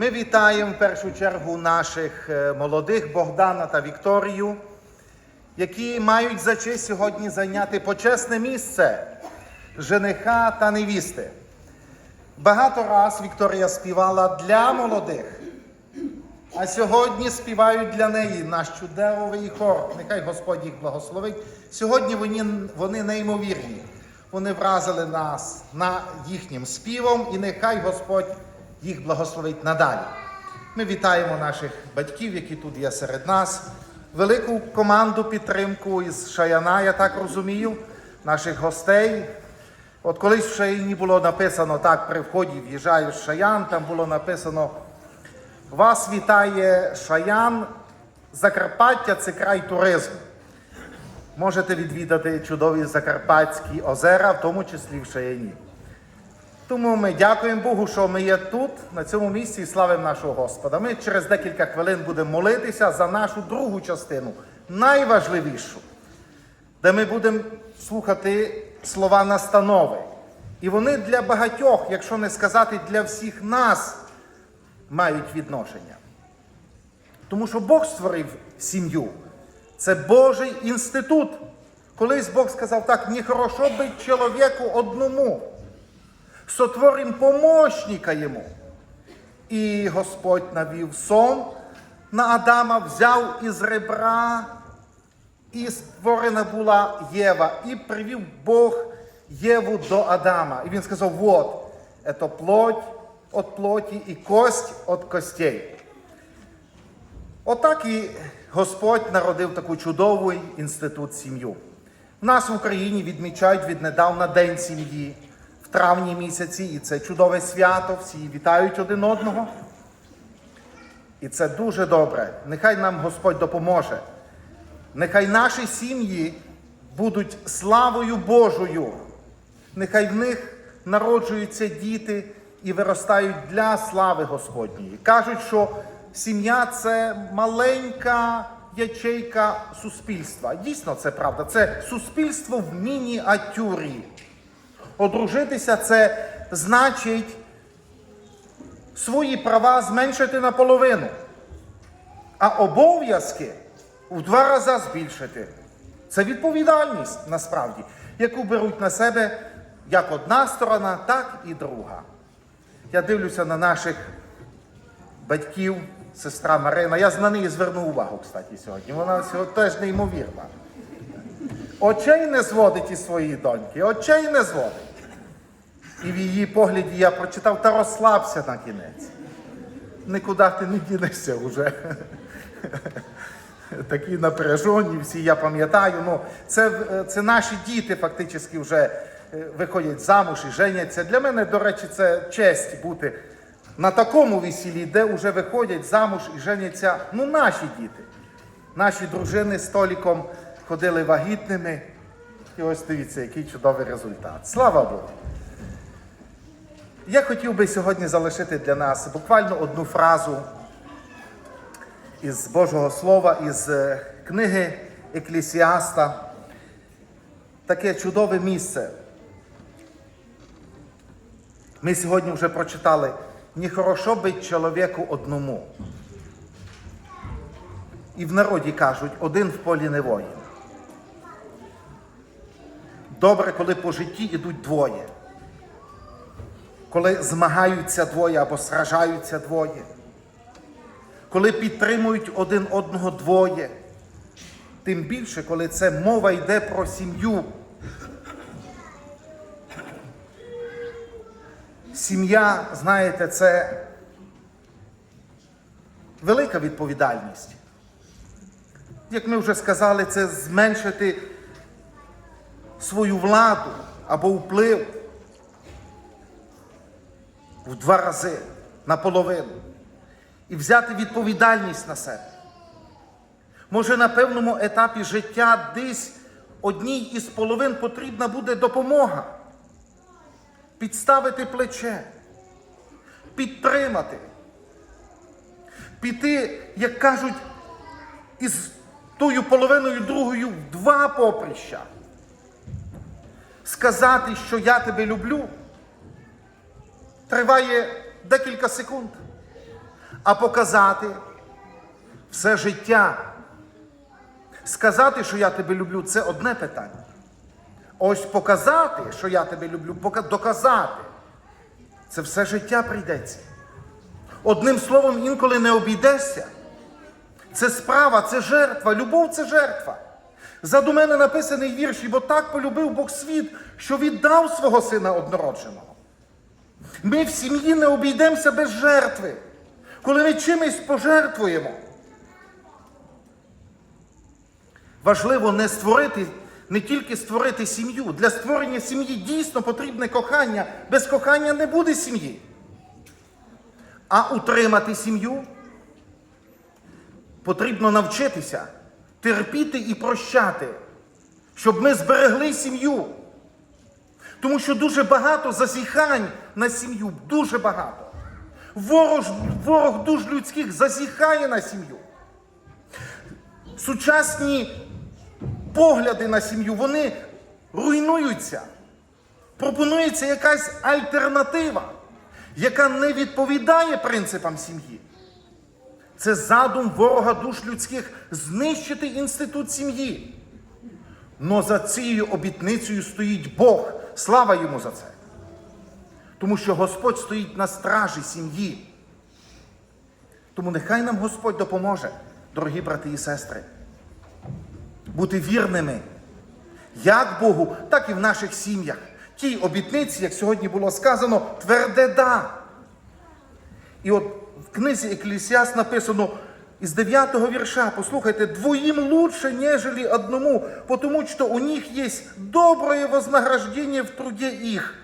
Ми вітаємо в першу чергу наших е, молодих Богдана та Вікторію, які мають за честь сьогодні зайняти почесне місце жениха та невісти. Багато раз Вікторія співала для молодих, а сьогодні співають для неї наш чудовий хор. Нехай Господь їх благословить. Сьогодні вони, вони неймовірні. Вони вразили нас на їхнім співом, і нехай Господь їх благословить надалі. Ми вітаємо наших батьків, які тут є серед нас, велику команду підтримку із Шаяна, я так розумію, наших гостей. От колись в Шаяні було написано так, при вході в'їжджаю Шаян, там було написано вас вітає Шаян, Закарпаття це край туризму. Можете відвідати чудові Закарпатські озера, в тому числі в Шаяні. Тому ми дякуємо Богу, що ми є тут, на цьому місці, і славимо нашого Господа. Ми через декілька хвилин будемо молитися за нашу другу частину, найважливішу, де ми будемо слухати слова настанови. І вони для багатьох, якщо не сказати для всіх нас, мають відношення. Тому що Бог створив сім'ю. Це Божий інститут. Колись Бог сказав так, не хорошо бить чоловіку одному. Сотворим помощника йому. І Господь навів сон на Адама, взяв із ребра, і створена була Єва. І привів Бог Єву до Адама. І він сказав: вот, это плоть от плоті і кость от костей. Отак і Господь народив таку чудовий інститут сім'ю. У нас в Україні відмічають віднедавна День сім'ї в травні місяці, і це чудове свято, всі вітають один одного. І це дуже добре. Нехай нам Господь допоможе. Нехай наші сім'ї будуть славою Божою. Нехай в них народжуються діти і виростають для слави Господньої. Кажуть, що сім'я це маленька ячейка суспільства. Дійсно, це правда. Це суспільство в мініатюрі. Одружитися це значить свої права зменшити наполовину, а обов'язки в два рази збільшити. Це відповідальність насправді, яку беруть на себе як одна сторона, так і друга. Я дивлюся на наших батьків, сестра Марина. Я на неї звернув увагу, кстати, сьогодні. Вона сьогодні теж неймовірна. Очей не зводить із своєї доньки, очей не зводить. І в її погляді я прочитав, та розслабся на кінець. Нікуди ти не дінешся вже. Такі напряжені всі, я пам'ятаю. Ну, це, це наші діти фактично вже е, виходять замуж і женяться. Для мене, до речі, це честь бути на такому весіллі, де вже виходять замуж і женяться ну, наші діти. Наші дружини з Толіком ходили вагітними. І ось дивіться, який чудовий результат. Слава Богу! Я хотів би сьогодні залишити для нас буквально одну фразу із Божого Слова, із е, книги Еклісіаста. Таке чудове місце. Ми сьогодні вже прочитали не хорошо бить чоловіку одному. І в народі кажуть, один в полі не воїн. Добре, коли по житті йдуть двоє. Коли змагаються двоє або сражаються двоє. Коли підтримують один одного двоє. Тим більше, коли це мова йде про сім'ю. Сім'я, знаєте, це велика відповідальність. Як ми вже сказали, це зменшити свою владу або вплив в два рази наполовину і взяти відповідальність на себе. Може, на певному етапі життя десь одній із половин потрібна буде допомога. Підставити плече, підтримати, піти, як кажуть, із тою половиною другою в два поприща. Сказати, що я тебе люблю, триває декілька секунд. А показати все життя. Сказати, що я тебе люблю, це одне питання. Ось показати, що я тебе люблю, доказати. Це все життя прийдеться. Одним словом, інколи не обійдешся. Це справа, це жертва. Любов це жертва. Заду мене написаний вірш, бо так полюбив Бог світ, що віддав свого сина однородженого. Ми в сім'ї не обійдемося без жертви, коли ми чимось пожертвуємо. Важливо не створити, не тільки створити сім'ю. Для створення сім'ї дійсно потрібне кохання. Без кохання не буде сім'ї. А утримати сім'ю потрібно навчитися терпіти і прощати, щоб ми зберегли сім'ю. Тому що дуже багато зазіхань на сім'ю, дуже багато. Ворог, ворог душ людських зазіхає на сім'ю. Сучасні погляди на сім'ю, вони руйнуються. Пропонується якась альтернатива, яка не відповідає принципам сім'ї. Це задум ворога душ людських знищити інститут сім'ї. Но за цією обітницею стоїть Бог. Слава йому за це. Тому що Господь стоїть на стражі сім'ї. Тому нехай нам Господь допоможе, дорогі брати і сестри, бути вірними як Богу, так і в наших сім'ях. Тій обітниці, як сьогодні було сказано, тверде да. І от в книзі Еклісіас написано із 9 вірша, послухайте, двоїм лучше, нежели одному, потому что у них есть доброе вознаграждение в труде их.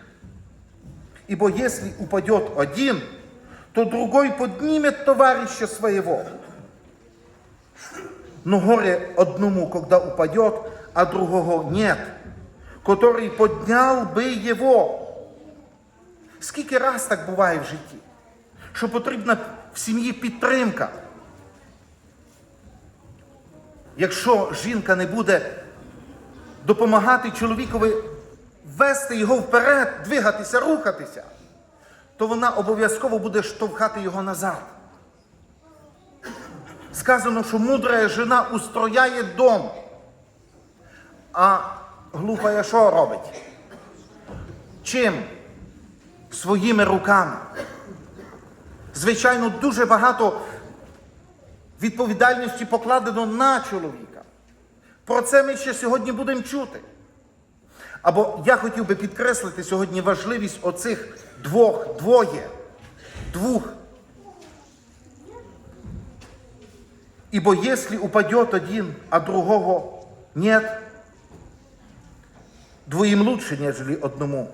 Ибо если упадет один, то другой поднимет товарища своего. Но горе одному, когда упадет, а другого нет, который поднял бы его. Скільки раз так буває в житті, що потрібна в сім'ї підтримка. Якщо жінка не буде допомагати чоловікові вести його вперед, двигатися, рухатися, то вона обов'язково буде штовхати його назад. Сказано, що мудра жена устрояє дом, а глупа що робить? Чим? Своїми руками. Звичайно, дуже багато відповідальності покладено на чоловіка. Про це ми ще сьогодні будемо чути. Або я хотів би підкреслити сьогодні важливість оцих двох, двоє, двох. Ибо если упадет один, а другого нет, двоим лучше, нежели одному.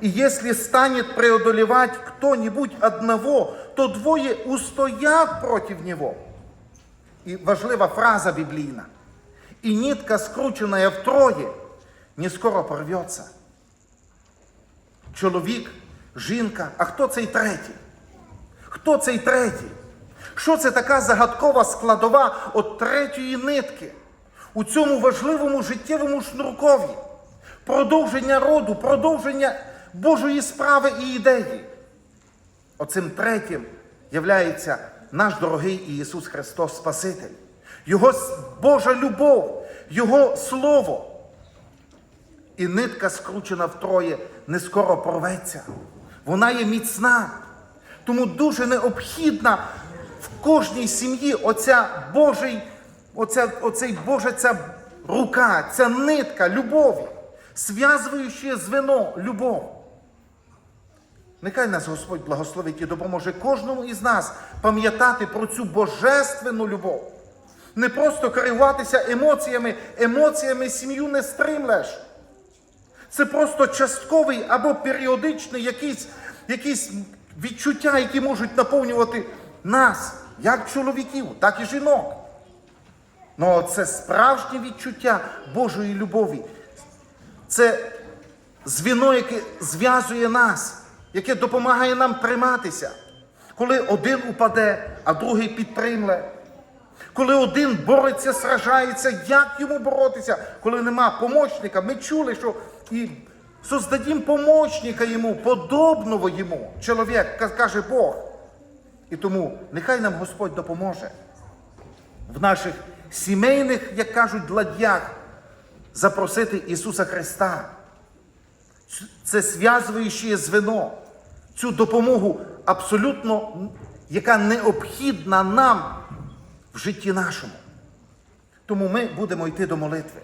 И если станет преодолевать кто-нибудь одного, то двое устоят против него. И важлива фраза библейна. И нитка, скрученная втрое, не скоро порвется. Чоловік, жінка, а хто цей третій? Хто цей третій? Що це така загадкова складова от третьої нитки у цьому важливому життєвому шнуркові? Продовження роду, продовження Божої справи і ідеї. Оцим третім являється наш дорогий Ісус Христос Спаситель, Його Божа любов, Його Слово. І нитка, скручена втроє, не скоро порветься. Вона є міцна. Тому дуже необхідна в кожній сім'ї оця Божий, оця, оцей Божа ця рука, ця нитка любові, зв'язуюче звено любов. Нехай нас Господь благословить і допоможе кожному із нас пам'ятати про цю божественну любов. Не просто керуватися емоціями, емоціями сім'ю не стримлеш. Це просто частковий або періодичний якийсь, якісь відчуття, які можуть наповнювати нас, як чоловіків, так і жінок. Ну, це справжнє відчуття Божої любові. Це звіно, яке зв'язує нас, яке допомагає нам триматися. Коли один упаде, а другий підтримле. Коли один бореться, сражається, як йому боротися, коли нема помощника. Ми чули, що і создадім помощника йому, подобного йому. Чоловік каже Бог. І тому нехай нам Господь допоможе в наших сімейних, як кажуть, ладьях запросити Ісуса Христа. Це зв'язуюче звено, цю допомогу абсолютно, яка необхідна нам в житті нашому. Тому ми будемо йти до молитви.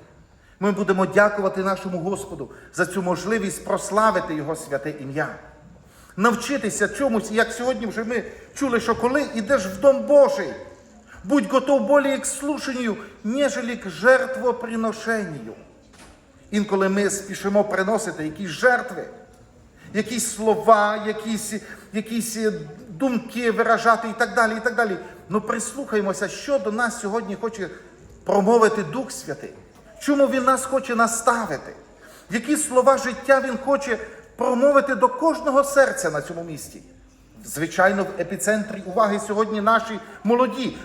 Ми будемо дякувати нашому Господу за цю можливість прославити Його святе ім'я. Навчитися чомусь, як сьогодні вже ми чули, що коли йдеш в Дом Божий, будь готов более к слушанню, нежели к жертвоприношенню. Інколи ми спішимо приносити якісь жертви, якісь слова, якісь, якісь думки виражати і так далі. і так далі. Ну прислухаємося, що до нас сьогодні хоче промовити Дух Святий. Чому Він нас хоче наставити? Які слова життя Він хоче промовити до кожного серця на цьому місці? Звичайно, в епіцентрі уваги сьогодні наші молоді.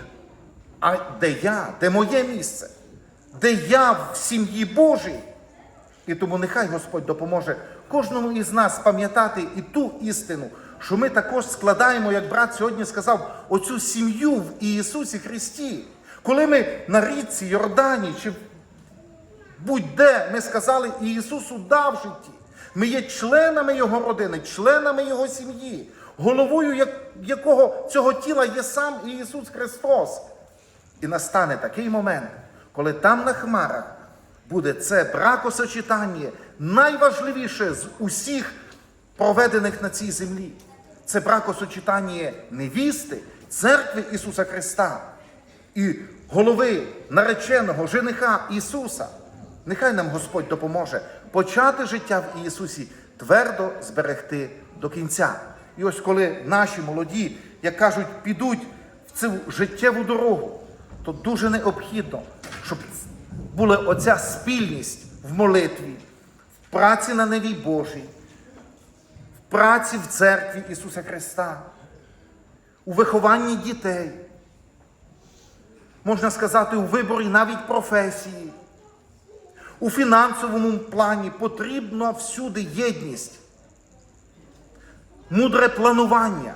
А де я, де моє місце? Де я в сім'ї Божій? І тому нехай Господь допоможе кожному із нас пам'ятати і ту істину, що ми також складаємо, як брат сьогодні сказав, оцю сім'ю в Ісусі Христі. Коли ми на річці Йордані чи будь-де ми сказали Ісусу дав житті. Ми є членами Його родини, членами Його сім'ї, головою якого цього тіла є сам Ісус Христос. І настане такий момент, коли там на хмарах буде це бракосочетання найважливіше з усіх проведених на цій землі. Це бракосочетання невісти, церкви Ісуса Христа і голови нареченого жениха Ісуса. Нехай нам Господь допоможе почати життя в Ісусі твердо зберегти до кінця. І ось коли наші молоді, як кажуть, підуть в цю життєву дорогу, то дуже необхідно, щоб була оця спільність в молитві, в праці на неві Божій, в праці в церкві Ісуса Христа, у вихованні дітей, можна сказати, у виборі навіть професії. У фінансовому плані потрібна всюди єдність, мудре планування.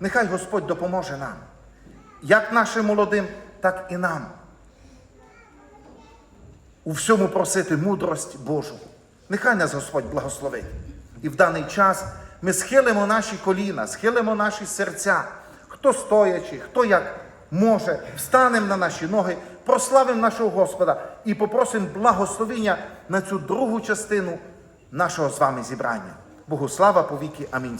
Нехай Господь допоможе нам, як нашим молодим, так і нам. У всьому просити мудрість Божу. Нехай нас Господь благословить. І в даний час ми схилимо наші коліна, схилимо наші серця, хто стоячи, хто як може, встанемо на наші ноги, прославимо нашого Господа і попросимо благословення на цю другу частину нашого з вами зібрання. Богу слава повіки. Амінь.